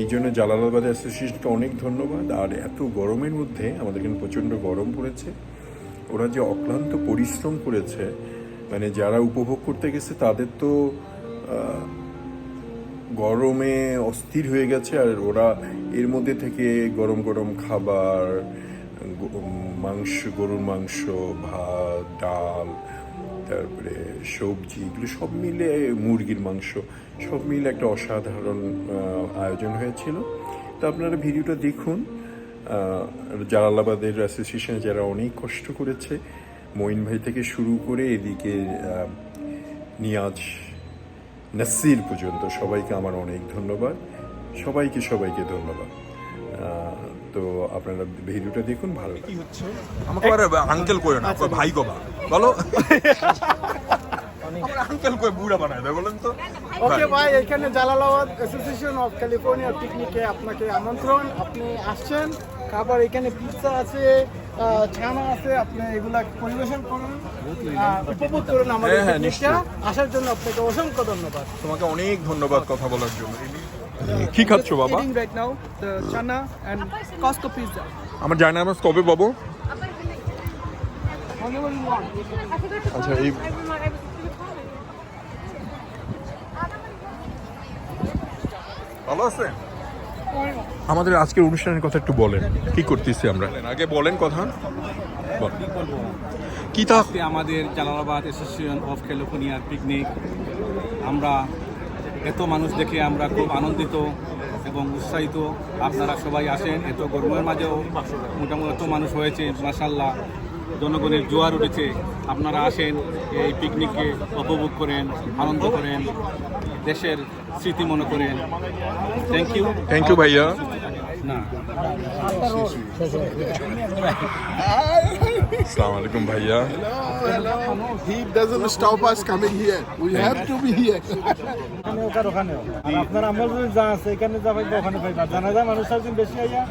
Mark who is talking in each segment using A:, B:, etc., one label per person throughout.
A: এই জন্য জালালাবাদ অ্যাসোসিয়েশনকে অনেক ধন্যবাদ। আর এত গরমের মধ্যে আমাদের এখানে প্রচণ্ড গরম পড়েছে। ওরা যে অক্লান্ত পরিশ্রম করেছে মানে যারা উপভোগ করতে গেছে তাদের তো গরমে অস্থির হয়ে গেছে। আর ওরা এর মধ্যে থেকে গরম গরম খাবার মাংস, গরুর মাংস, ভাত, ডাল তারপরে সবজি, এগুলো সব মিলে মুরগির মাংস, সব মিলে একটা অসাধারণ আয়োজন হয়েছিল। তো আপনারা ভিডিওটা দেখুন। জালালাবাদের অ্যাসোসিয়েশন যারা অনেক কষ্ট করেছে, মঈন ভাই থেকে শুরু করে এদিকে নিয়াজ, নাসির পর্যন্ত সবাইকে আমার অনেক ধন্যবাদ। সবাইকে সবাইকে ধন্যবাদ। তো আপনারা ভিডিওটা দেখুন, ভালো কি
B: হচ্ছে? আমাকে আঙ্কেল কই না ভাই গোবা বলো। আমার আঙ্কেল কই বুড়া বানায় দেয় বলেন তো।
C: ওকে ভাই এখানে জালালাবাদ অ্যাসোসিয়েশন অফ ক্যালিফোর্নিয়া পিকনিকে আপনাকে আমন্ত্রণ। আপনি আসছেন খাবার এখানে পিৎজা আছে ছানা আছে আপনি এগুলা পরিবেশন করুন উপভোগ করুন আমাদের
B: হ্যাঁ, হ্যাঁ,
C: পিকনিকটা আসার জন্য আপনাকে অসংখ্য ধন্যবাদ।
B: তোমাকে অনেক ধন্যবাদ কথা বলার জন্য। কি খাচ্ছ বাবা. আমার জানা নামাজ কবে পাবো. আচ্ছা এই ভালো আমাদের আজকের অনুষ্ঠানের কথা একটু বলেন কি করতেছি আমরা? আগে বলেন কথা। কি তা
D: আমাদের জালালাবাদ অ্যাসোসিয়েশন অফ ক্যালিফোর্নিয়ার পিকনিক। আমরা এত মানুষ দেখে আমরা খুব আনন্দিত এবং উৎসাহিত। আপনারা সবাই আসেন এত গরমের মাঝেও মোটামুটি এত মানুষ হয়েছে মাসাল্লাহ জনগণের জোয়ার উঠেছে আপনারা আসেন এই পিকনিককে উপভোগ করেন আনন্দ করেন দেশের স্মৃতি মনে করেন। থ্যাংক ইউ
B: থ্যাংক ইউ ভাইয়া।
D: না।
B: আসসালামু আলাইকুম ভাইয়া।
E: He doesn't stop us coming here. We have to be here.
C: আপনার আমরা যদি যা আছে এখানে যা পাইবা ওখানে পাইবা জানা যায় মানুষ বেশি আইয়া?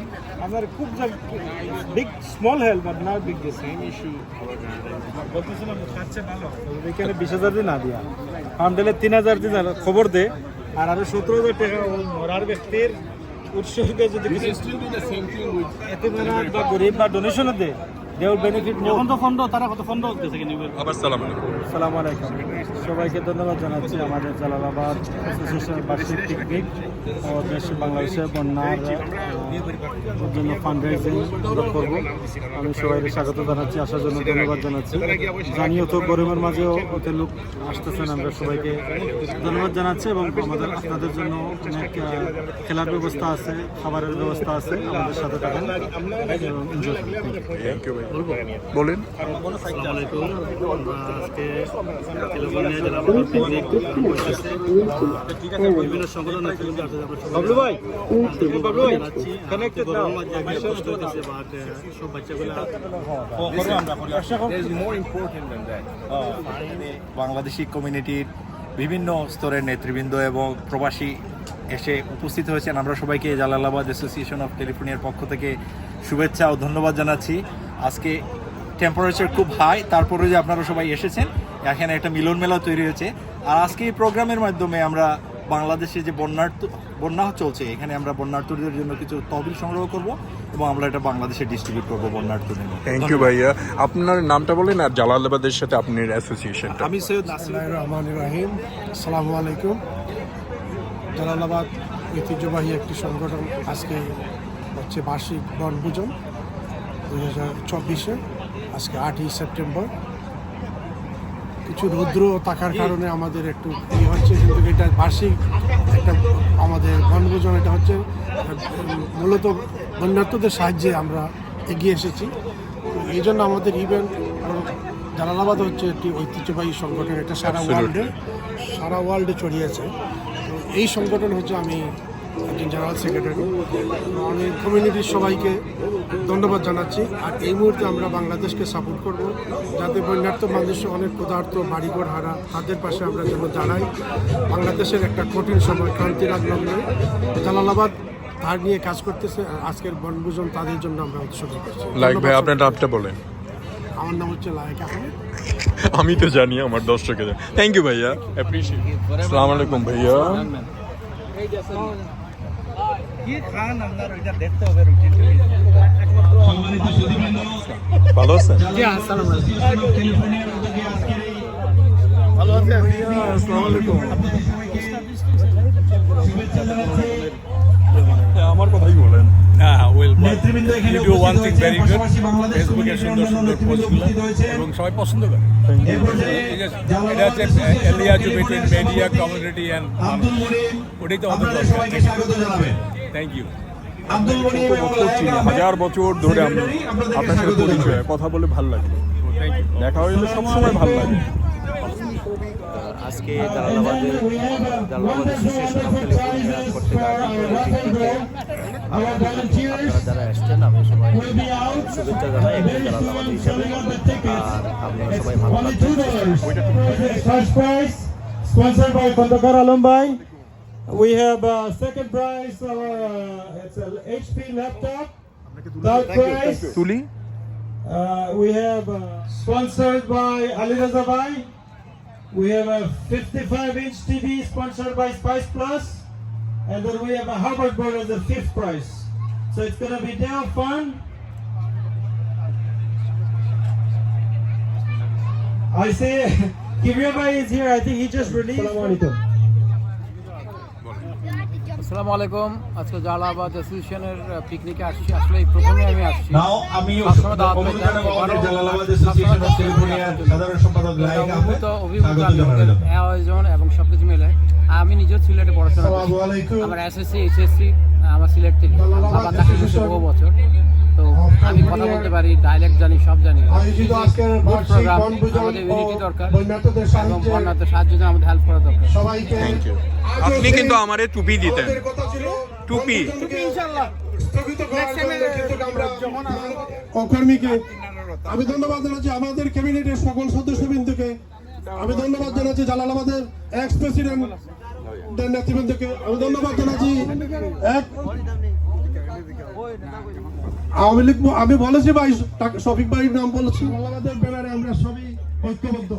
C: আপনার খুব big small help but not big this same issue বলতেছিলাম খাচ্ছে ভালো। এখানে বিশ হাজার দিন না দিয়া। ফান্ডেলে তিন হাজার দিন খবর দে। আর আরও সতেরো হাজার টাকা মরার ব্যক্তির উৎসর্গে যদি এতে বা গরিব বা ডোনেশনও দে। দে উইল বেনিফিট
D: এখন তো ফন্ড তারা কত ফন্ড হচ্ছে
B: আবার সালাম আলাইকুম।
C: সালাম আলাইকুম। সবাইকে ধন্যবাদ জানাচ্ছি আমাদের জালালাবাদ অ্যাসোসিয়েশনের বার্ষিক পিকনিক ও দেশ বাংলাদেশের বন্যার জন্য ফান্ড আমরা করব। আমি সবাইকে স্বাগত জানাচ্ছি আসার জন্য ধন্যবাদ জানাচ্ছি। জানিও তো গরিবের মাঝেও ওতে লোক আসতেছেন আমরা সবাইকে ধন্যবাদ জানাচ্ছি এবং আমাদের আপনাদের জন্য অনেক খেলার ব্যবস্থা আছে খাবারের ব্যবস্থা আছে। আমাদের সাথে থাকেন এবং এনজয়
B: থ্যাংক ইউ বলেন।
D: বিভিন্ন সংগঠন আছে
C: বাবলু ভাই বাবলু ভাই কানেক্টেড নাও
D: সব বাচ্চাগুলো
F: There is more important than that. Bangladeshi কমিউনিটির বিভিন্ন স্তরের নেতৃবৃন্দ এবং প্রবাসী এসে উপস্থিত হয়েছেন। আমরা সবাইকে জালালাবাদ অ্যাসোসিয়েশন অফ ক্যালিফোর্নিয়ার পক্ষ থেকে শুভেচ্ছা ও ধন্যবাদ জানাচ্ছি। আজকে টেম্পারেচার খুব হাই তারপরে যে আপনারা সবাই এসেছেন এখানে একটা মিলন মেলা তৈরি হয়েছে। আর আজকে এই প্রোগ্রামের মাধ্যমে আমরা বাংলাদেশে যে বন্যার্থ বন্যা চলছে এখানে আমরা বন্যার্থীদের জন্য কিছু তহবিল সংগ্রহ করব এবং আমরা এটা বাংলাদেশে ডিস্ট্রিবিউট করব বন্যার্থীদের জন্য।
B: থ্যাংক ইউ ভাইয়া। আপনার নামটা বলেন আর জালালাবাদের সাথে আপনার অ্যাসোসিয়েশনটা
F: আমি সৈয়দ নাসির
E: রহমান রাহিম। আসসালামু আলাইকুম। জালালাবাদ ঐতিহ্যবাহী একটি সংগঠন আজকে হচ্ছে বার্ষিক বনভোজন। দুই হাজার চব্বিশে আজকে আটই সেপ্টেম্বর। কিছু রৌদ্র থাকার কারণে আমাদের একটু ই হচ্ছে কিন্তু এটা বার্ষিক একটা আমাদের বনভোজন এটা হচ্ছে মূলত বন্যার্থদের সাহায্যে আমরা এগিয়ে এসেছি। তো এই জন্য আমাদের ইভেন্ট জালালাবাদ হচ্ছে একটি ঐতিহ্যবাহী সংগঠন এটা সারা ওয়ার্ল্ডে সারা ওয়ার্ল্ডে ছড়িয়েছে। তো এই সংগঠন হচ্ছে আমি একজন জেনারেল সেক্রেটারি। আমি কমিউনিটির সবাইকে ধন্যবাদ জানাচ্ছি। আর এই মুহূর্তে আমরা বাংলাদেশকে সাপোর্ট করব যাতে বন্যার্থ মানুষ অনেক পদার্থ বাড়িঘর হারা তাদের পাশে আমরা যেন দাঁড়াই। বাংলাদেশের একটা কঠিন সময় ক্রান্তির আগ্রহে জালালাবাদ তার নিয়ে কাজ করতেছে আর আজকের বনভোজন তাদের জন্য আমরা উৎসর্গ করছি।
B: লাইক ভাই আপনার নামটা বলেন।
E: আমার নাম হচ্ছে লায়ক আহমেদ।
B: আমি তো জানি আমার দর্শকের। থ্যাংক ইউ ভাইয়া। অ্যাপ্রিসিয়েট আসসালামু আলাইকুম ভাইয়া। ভালো আছেন? হ্যাঁ, আমার কথাই বলেন।
D: হ্যাঁ well you do one thing very good ফেসবুকে সুন্দর সুন্দর পোস্টগুলো এবং সবাই পছন্দ করে। ঠিক আছে? এটা হচ্ছে বিটুইন মিডিয়া কমিউনিটি অ্যান্ড ওটাই তো আমাদের দরকার থ্যাংক ইউ
B: হাজার বছর ধরে আমি আপনার সাথে পরিচয় কথা বলে ভালো লাগে।
D: থ্যাংক ইউ
B: দেখা হইলে সবসময় ভালো লাগে।
G: আজকে জালালাবাদে জালালাবাদ অ্যাসোসিয়েশন অফ ক্যালিফোর্নিয়া কর্তৃক আয়োজিত এই পিকনিকে আপনারা যারা এসছেন আমি সবাই শুভেচ্ছা জানাই একজন জালালাবাদ হিসাবে। আর আপনারা সবাই ভালো থাকবেন।
C: First prize, sponsored by Kondokar Alumbhai. We have uh, second prize, uh, it's an HP laptop. Third prize,
B: তুলি
C: uh, we have uh, sponsored by Ali Raza Bhai. We have a 55 inch TV sponsored by Spice Plus. And then we have a Harvard board as the fifth prize. So it's gonna be day of fun. I say, Kivya Bhai is here. I think he just released.
H: আসসালামু আলাইকুম। আজকে জালালাবাদ অ্যাসোসিয়েশনের পিকনিকে আসছি। আসলে এই প্রথমে আমি আসছি।
I: নাও আমি জালালাবাদ সাধারণ সম্পাদক লাইক আহমেদ
H: অভিভূত। আয়োজন এবং সবকিছু মিলে আমি নিজেও সিলেটে পড়াশোনা করি আমার এসএসসি এইচএসসি আমার সিলেট থেকে আমার চাকরি বছর। তো আমি কথা বলতে পারি ডাইলেক্ট জানি সব জানি। আমাদের দরকার এবং বন্যাতে সাহায্য আমাদের হেল্প করা দরকার।
E: সবাইকে
B: আপনি কিন্তু আমারে টুপি দিতেন। টুপি।
E: অকর্মীকে আমি ধন্যবাদ জানাচ্ছি আমাদের ক্যাবিনেটের সকল সদস্যবৃন্দকে। আমি ধন্যবাদ জানাচ্ছি জালালাবাদের এক্স প্রেসিডেন্ট নেতৃবৃন্দকে। আমি ধন্যবাদ জানাচ্ছি এক আওয়ামী লীগ আমি বলেছি ভাই শফিক ভাইয়ের নাম বলেছি। ব্যানারে আমরা সবই ঐক্যবদ্ধ।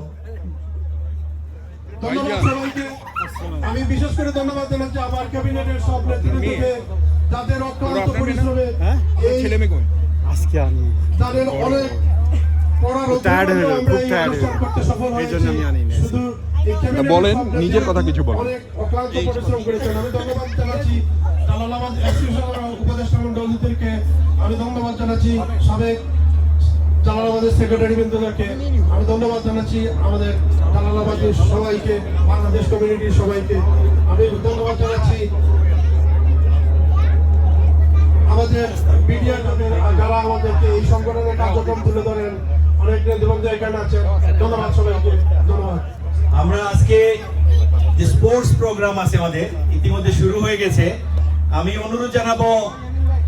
E: ধন্যবাদ সবাইকে। আমি বিশেষ করে ধন্যবাদ জানাচ্ছি আমার ক্যাবিনেটের সব নেতৃবৃন্দকে যাদের অক্লান্ত পরিশ্রমে এই
C: আজকে আমি
E: তাদের অনেক
C: হয়ে হয়ে
B: বলেন, নিজের কথা কিছু বলেন।
E: অক্লান্ত পরিশ্রম করেছেন। আমি ধন্যবাদ জানাচ্ছি উপদেষ্টা মন্ডলীদেরকে আমি ধন্যবাদ জানাচ্ছি, সাবেক জালালাবাদের সেক্রেটারি আমি ধন্যবাদ জানাচ্ছি আমাদের জালালাবাদের সবাইকে, বাংলাদেশ কমিউনিটির সবাইকে। আমি ধন্যবাদ জানাচ্ছি আমাদের মিডিয়া যারা আমাদেরকে এই সংগঠনের কার্যক্রম তুলে ধরেন, অনেক নেতৃবৃন্দ এখানে আছেন। ধন্যবাদ সবাইকে। ধন্যবাদ।
I: আমরা আজকে যে স্পোর্টস প্রোগ্রাম আছে আমাদের, ইতিমধ্যে শুরু হয়ে গেছে। আমি অনুরোধ জানাব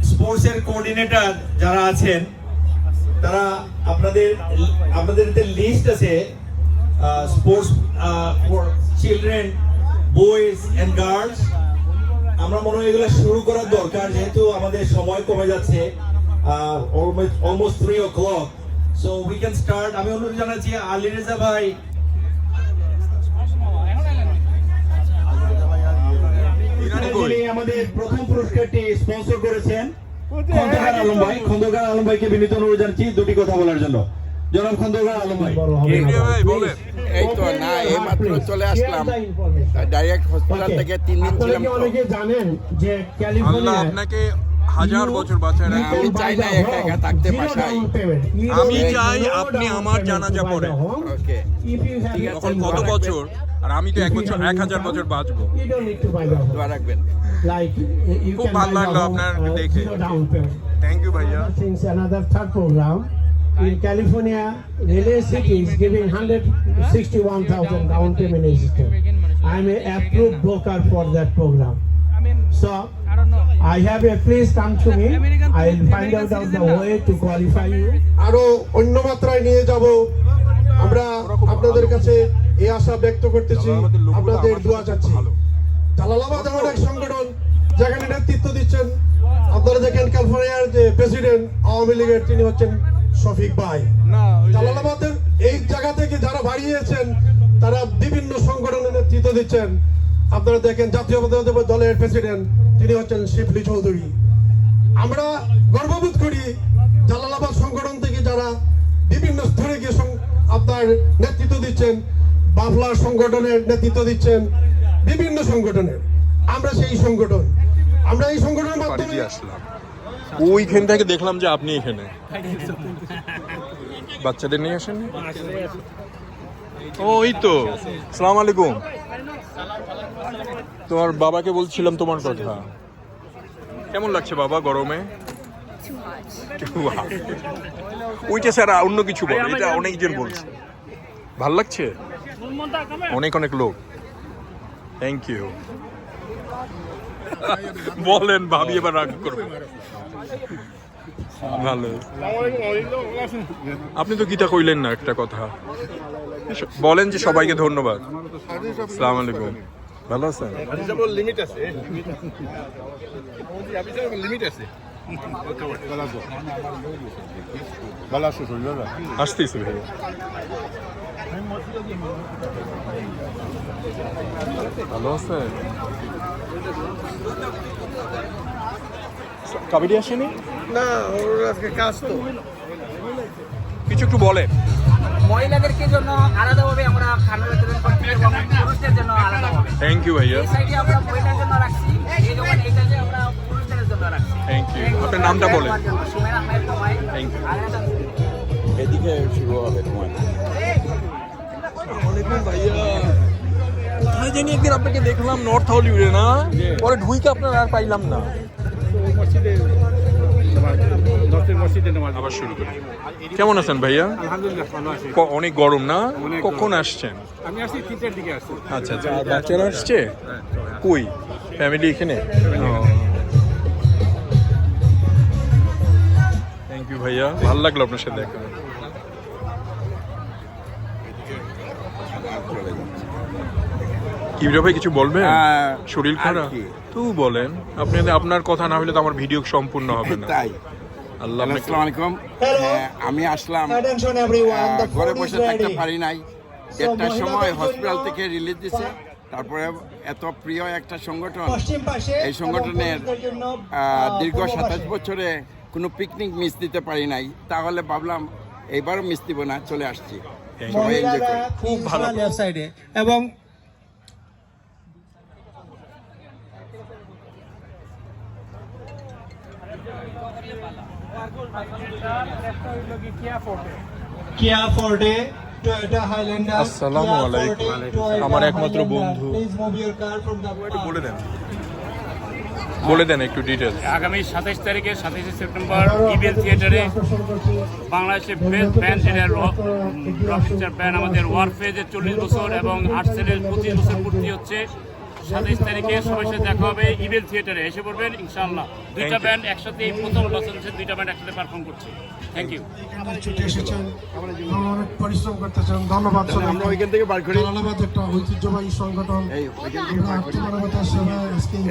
I: স্পোর্টস এর কোঅর্ডিনেটর যারা আছেন, তারা আপনাদের আপনাদের যে লিস্ট আছে sports for children boys and girls আমরা মনে হয় এগুলো শুরু করার দরকার, যেহেতু আমাদের সময় কমে যাচ্ছে almost three o'clock so we can start আমি অনুরোধ জানাচ্ছি, আলী রেজা ভাই যিনি আমাদের প্রথম পুরস্কারটি স্পন্সর করেছেন খন্দকার আলম ভাই খন্দকার আলম ভাইকে বিনীত অনুরোধ জানাচ্ছি দুটি কথা বলার জন্য। জনাব খন্দকার আলম ভাই।
B: ভাই
J: এই তো না এই মাত্র চলে আসলাম। ডাইরেক্ট হসপিটাল থেকে তিন দিন ছিলাম
E: অনেকে জানেন যে ক্যালিফোর্নিয়া
B: আপনাকে হাজার বছর বাঁচায়।
J: আমি চাই না একা একা থাকতে বাসায়।
B: আমি চাই আপনি আমার জানাজা পড়েন।
J: ওকে
B: তখন কত বছর? আর আমি তো এক বছর এক হাজার বছর বাঁচবো
J: দোয়া রাখবেন
B: খুব ভালো লাগল আপনার দেখে। থ্যাংক ইউ ভাইয়া
E: things another third program in California, Relay City is giving 161,000 down payment assistance. I'm a approved broker for that program. So
K: I.
E: I have a please come to me.
K: American
E: I'll find out
K: American
E: the way to qualify you.
L: আরও অন্য মাত্রায় নিয়ে যাব আমরা আপনাদের কাছে এই আশা ব্যক্ত করতেছি আপনাদের দোয়া চাচ্ছি। জালালাবাদ এমন এক সংগঠন যেখানে নেতৃত্ব দিচ্ছেন আপনারা দেখেন ক্যালিফোর্নিয়ার যে প্রেসিডেন্ট আওয়ামী লীগের তিনি হচ্ছেন শফিক ভাই। জালালাবাদের এই জায়গা থেকে যারা বাড়িয়েছেন তারা বিভিন্ন সংগঠনের নেতৃত্ব দিচ্ছেন। আপনারা দেখেন জাতীয় দলের প্রেসিডেন্ট
E: তিনি হচ্ছেন শিবলি চৌধুরী। আমরা গর্ববোধ করি জালালাবাদ সংগঠন থেকে যারা বিভিন্ন স্তরে গিয়ে আপনার নেতৃত্ব দিচ্ছেন বাফলা সংগঠনের নেতৃত্ব দিচ্ছেন বিভিন্ন সংগঠনের। আমরা সেই সংগঠন। আমরা এই সংগঠনের মাধ্যমে
B: আসলাম। ওইখান থেকে দেখলাম যে আপনি এখানে। বাচ্চাদের নিয়ে আসেন ও এই তো। সালাম আলাইকুম। তোমার বাবাকে বলছিলাম তোমার কথা। কেমন লাগছে বাবা গরমে. ওইটা স্যার অন্য কিছু বল এটা অনেকজন বলছে। ভালো লাগছে? অনেক অনেক লোক। থ্যাংক ইউ বলেন ভাবি এবার রাগ করবে। ভালো। আপনি তো গীতা কইলেন না একটা কথা। বলেন যে সবাইকে ধন্যবাদ। সালাম আলাইকুম। ভালো আছেন?
J: লিমিট আছে লিমিট আছে। ভালো আছো।
B: আসতেছি ভাই। ভালো আছে? কাবেরি আসেনি?
J: না ওর আজকে কাজ তো।
B: কিছু একটু বলেন
H: মহিলাদেরকে জন্য আলাদাভাবে আমরা খানা বিতরণ করছি এবং পুরুষদের জন্য আলাদাভাবে?
B: থ্যাংক ইউ ভাইয়া।
H: এই সাইডে আমরা মহিলাদের জন্য রাখছি এই দোকান এই সাইডে আমরা পুরুষদের জন্য রাখছি।
B: থ্যাংক ইউ আপনার নামটা বলেন।
H: আহমেদ
B: থ্যাংক ইউ
J: এদিকে শুরু হবে তোমার।
B: কোথায় জানি একদিন আপনাকে দেখলাম নর্থ হলিউডে না? পরে ঢুইকে আপনার আর পাইলাম না। আবার শুরু করি। কেমন আছেন ভাইয়া? অনেক গরম না? কখন আসছেন?
M: আমি আসছি তিনটের দিকে আসছি।
B: আচ্ছা আচ্ছা। বাচ্চারা আসছে? কই? ফ্যামিলি এখানে? থ্যাংক ইউ ভাইয়া। ভালো লাগল আপনার সাথে দেখা। কি ভাই কিছু বলবেন? শরীর খারাপ? তো বলেন। আপনি আপনার কথা না হলে তো আমার ভিডিও সম্পূর্ণ হবে না।
J: তাই।
B: আল্লাহ
J: আসসালামু আলাইকুম। হ্যাঁ, আমি আসলাম। ঘরে বসে থাকতে পারি নাই। দেড়টার সময় হসপিটাল থেকে রিলিজ দিছে। তারপরে এত প্রিয় একটা সংগঠন। এই সংগঠনের আহ, দীর্ঘ সাতাশ বছরে কোনো পিকনিক মিস দিতে পারি নাই। তাহলে ভাবলাম এইবারও মিস দিব না চলে আসছি।
B: খুব ভালো
L: সাইডে এবং
E: কিয়া ফোর্ডে টয়োটা হাইল্যান্ডার
B: আসসালামু আলাইকুম। আমার একমাত্র বন্ধু। একটু বলে দেন। বলে দেন একটু ডিটেলস
M: আগামী সাতাইশ তারিখে সাতাইশে সেপ্টেম্বর ইবিএল থিয়েটারে বাংলাদেশের বেস্ট ব্যান্ড যেটা রক পিকচার ব্যান্ড আমাদের ওয়ারফেজের চল্লিশ বছর এবং আর্টসেলের পঁচিশ বছর পূর্তি হচ্ছে। সাতাইশ তারিখে সবার সাথে দেখা হবে ইবেল থিয়েটারে। এসে পড়বেন ইনশাআল্লাহ। দুইটা ব্যান্ড একসাথে এই প্রথম দুইটা ব্যান্ড একসাথে পারফর্ম করছে। থ্যাংক ইউ
E: ছুটে এসেছেন অনেক পরিশ্রম করতেছেন। ধন্যবাদ
J: আমরা ওইখান থেকে বার করি।
E: একটা ঐতিহ্যবাহী সংগঠন।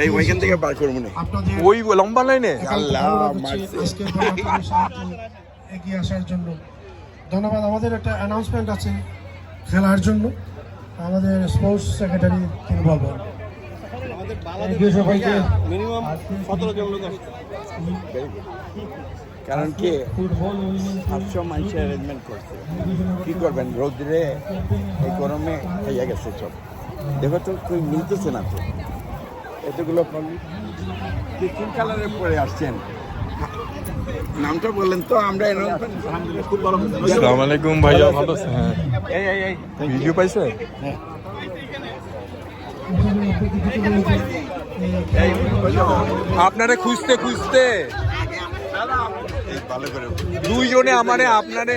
J: এই ওইখান থেকে বার করব না।
B: ওই লম্বা লাইনে?
J: আল্লাহ
E: এগিয়ে আসার জন্য। ধন্যবাদ আমাদের একটা অ্যানাউন্সমেন্ট আছে খেলার জন্য। আমাদের স্পোর্টস সেক্রেটারি তিনি বলবেন।
M: মিনিমাম সতেরো জন লোক
J: কারণ কি? সাতশো মানুষের অ্যারেঞ্জমেন্ট করছে। কি করবেন? রোদ্রে এই গরমে খাইয়া গেছে সব। দেখো তো কই মিলতেছে না তো। এতগুলো তিন কালারের পরে আসছেন? নামটা বললেন তো আমরা খুব ভালো
B: আসসালামু আলাইকুম ভাইয়া ভালো আছেন? হ্যাঁ।
J: এই এই এই।
B: ভিডিও পাইছে? আপনারে খুঁজতে খুঁজতে।
J: ভালো করে
B: দুইজনে আমারে আপনারে।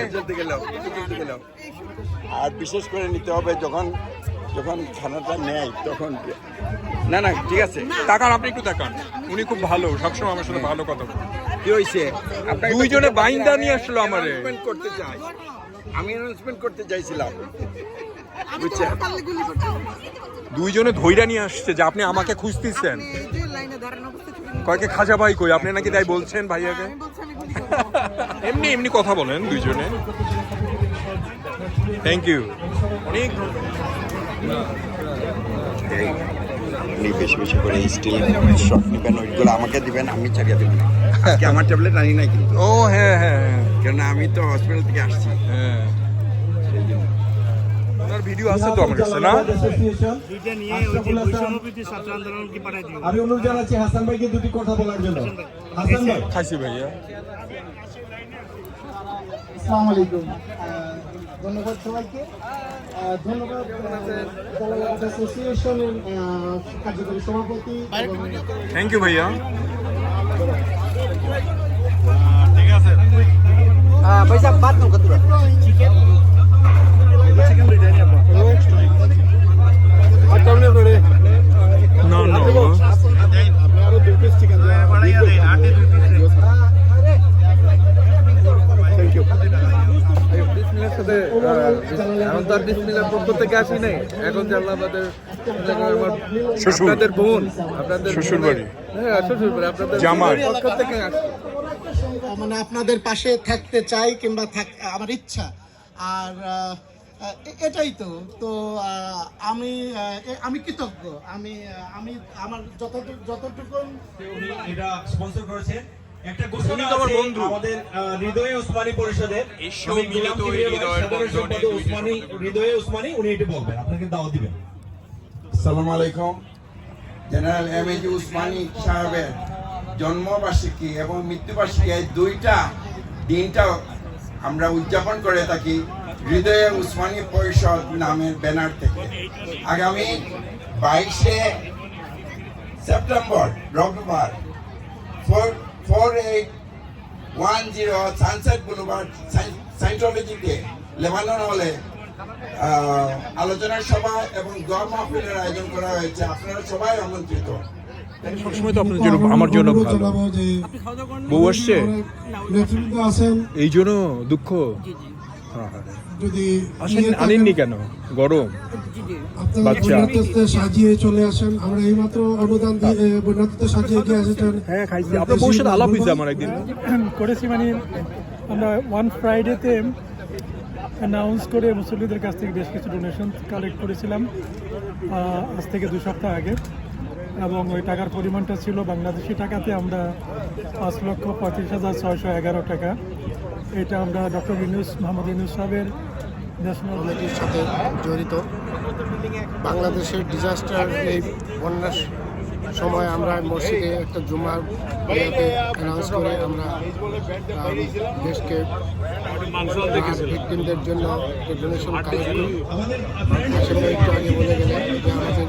J: আর বিশেষ করে নিতে হবে যখন যখন খানাটা নেয় তখন না না ঠিক আছে।
B: তাকান আপনি একটু তাকান। উনি খুব ভালো সবসময় আমার সাথে ভালো কথা বলে।
J: কি হয়েছে
B: দুইজনে বাইন্দা নিয়ে আসলো আমারে।
J: করতে চাই। আমি অ্যানাউন্সমেন্ট করতে চাইছিলাম। বুঝছেন?
B: দুইজনে ধৈর্য নিয়ে আসছে যে আপনি আমাকে খুঁজতেছেন। কয়েকে খাজা ভাই কই? আপনি নাকি তাই বলছেন ভাইয়াকে? এমনি এমনি কথা বলেন দুইজনে। থ্যাংক ইউ অনেক
J: আপনি বেশি বেশি করে স্টিল শট নেবেন ওইগুলো আমাকে দিবেন আমি ছাড়িয়ে দেবেন আজকে আমার ট্যাবলেট আনি নাই কিন্তু।
A: ও হ্যাঁ হ্যাঁ হ্যাঁ।
J: আমি তো হসপিটাল থেকে আসছি।
A: হ্যাঁ। ওনার ভিডিও আছে তো আমার কাছে না?
I: আমি অনুরোধ জানাচ্ছি হাসান ভাইকে দুটি কথা বলার জন্য। হাসান ভাই।
A: খাইছি ভাইয়া।
L: আসসালামু আলাইকুম। ধন্যবাদ সবাইকে। ধন্যবাদ অ্যাসোসিয়েশনের কার্যকরী সভাপতি
A: থ্যাংক ইউ ভাইয়া।
N: পক্ষ থেকে আসি নাই এখন আমাদের আপনাদের বোন আপনাদের
L: মানে আপনাদের পাশে থাকতে চাই কিংবা আমার ইচ্ছা। আর এটাই তো। তো আমি আমি কৃতজ্ঞ। আমি আমি আমার যতটুকু যতটুকু
I: এটা স্পন্সর করেছেন। একটা ঘোষণা
A: উনি আমার বন্ধু।
I: আমাদের হৃদয়ে উসমানী পরিষদের। আমি
A: দুইটি
I: উসমানী হৃদয়ে উসমানী উনি এটি বলবেন। আপনাকে দাওয়াত দিবেন।
J: আসসালামু আলাইকুম। General M A G Osmani সাহেবের জন্মবার্ষিকী এবং মৃত্যুবার্ষিকী এই দুইটা দিনটা আমরা উদযাপন করে থাকি। হৃদয়ে উসমানী পরিষদ নামের ব্যানার থেকে। আগামী বাইশে সেপ্টেম্বর রবিবার four four eight one zero sunset boulevard সাইন্টোলজিতে Lebanon হলে আহ, আলোচনার সভা এবং দোয়া মাহফিলের আয়োজন করা হয়েছে। আপনারা সবাই আমন্ত্রিত।
A: সবসময় তো আপনার জন্য আমার জন্য বউ আসছে? এই জন্য দুঃখ? হ্যাঁ, হ্যাঁ।
E: যদি
A: আনেননি কেন? গরম?
E: আপনারা। সাজিয়ে চলে আসেন। আমরা এইমাত্র অনুদান দিয়ে সাজিয়ে এসেছেন
A: হ্যাঁ খাইছি। আপনার বউর সাথে আলাপ হয়েছে আমার একদিন।
N: করেছি মানে আমরা ওয়ান ফ্রাইডেতে অ্যানাউন্স করে মুসল্লিদের কাছ থেকে বেশ কিছু ডোনেশন কালেক্ট করেছিলাম আজ থেকে দু সপ্তাহ আগে। এবং ওই টাকার পরিমাণটা ছিল বাংলাদেশি টাকাতে আমরা পাঁচ লক্ষ পঁয়ত্রিশ হাজার ছয়শো এগারো টাকা। এটা আমরা ডক্টর ইউনুস, মোহাম্মদ ইউনুস সাহেবের ন্যাশনাল
L: সাথে জড়িত। বাংলাদেশের ডিজাস্টার এই বন্যার সময় আমরা মসজিদে একটা জুমার অ্যানাউন্স করে আমরা দেশকে ভিক্টিমদের জন্য ডোনেশন কালেক্ট করি, সেটা একটু আগে বলে গেলেন যে আমাদের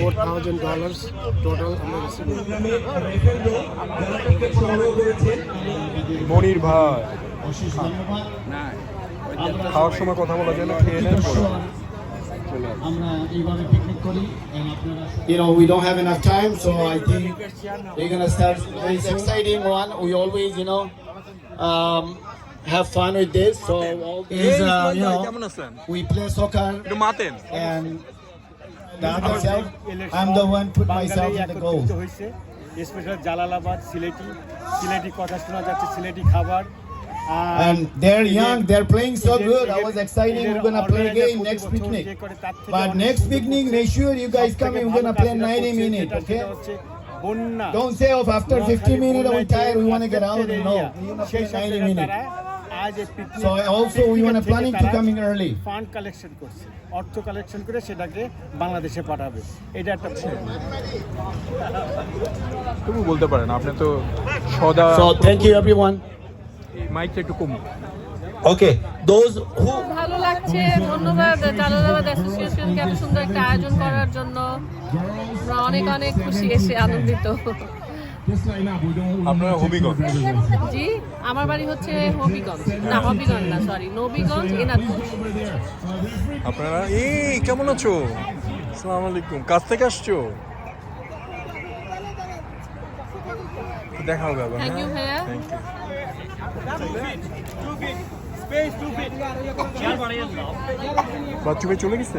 L: four thousand dollars total
A: Monir ভাই খাওয়ার সময় কথা বলা যায় না খেয়ে নেন।
L: You know, we don't have enough time, so I think we're gonna start. It's exciting one. We always, you know, um, have fun with this. So all these, uh, you know, we play soccer and the other side, I'm the one put myself in the goal.
N: হয়েছে special Jalalabad Sylheti Sylheti কথা শোনা যাচ্ছে সিলেটি খাবার
L: And they're young, they're playing so good. That was exciting. We're gonna play again next picnic. But next picnic, make sure you guys come in. We're gonna play 90 minutes, okay?
N: বন্যা
L: Don't say, oh, after 15 minutes, we're tired, we wanna get out. No, we're gonna
N: সেই
L: play
N: সব
L: 90 minutes.
N: আজ
L: we wanna
N: থেকে
L: planning to
N: তারা
L: coming early.
N: Fund collection করছে অর্থ collection করে সেটাকে বাংলাদেশে পাঠাবে। এটা একটা
A: তবু বলতে পারেন আপনি তো সদা
L: So thank you, everyone.
A: মাইকটা একটু কম
I: ওকে দোজ হু
O: ভালো লাগছে ধন্যবাদ জালালাবাদ অ্যাসোসিয়েশনকে এত সুন্দর একটা আয়োজন করার জন্য। আমরা অনেক অনেক খুশি এসে আনন্দিত।
A: আপনারা হবিগঞ্জ।
O: জি আমার বাড়ি হচ্ছে হবিগঞ্জ। না হবিগঞ্জ না সরি নবীগঞ্জ এনাদপুর
A: আপনারা এই কেমন আছো? আসসালামু আলাইকুম। কাছ থেকে আসছো? দেখা হবে আবার
O: Thank you, ভাইয়া।
A: থ্যাংক ইউ বাচ্চু ভাই চলে গেছে?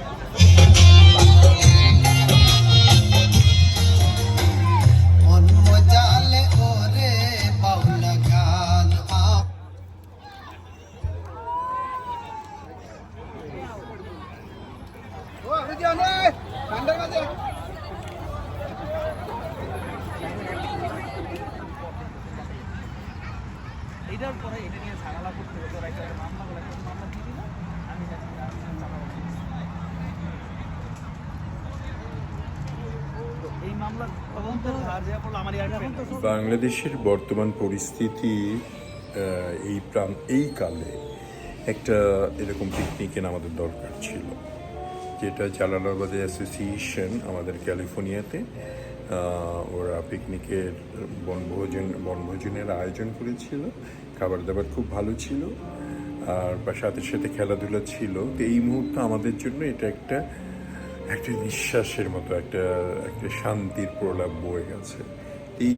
A: বাংলাদেশের বর্তমান পরিস্থিতি এই প্রাণ এই কালে একটা এরকম পিকনিকের আমাদের দরকার ছিল, যেটা জালালাবাদে অ্যাসোসিয়েশন আমাদের ক্যালিফোর্নিয়াতে ওরা পিকনিকের বনভোজন, বনভোজনের আয়োজন করেছিল, খাবার দাবার খুব ভালো ছিল, আর সাথে সাথে খেলাধুলা ছিল। তো এই মুহূর্তে আমাদের জন্য এটা একটা একটা নিঃশ্বাসের মতো একটা একটা শান্তির প্রলাপ বয়ে গেছে।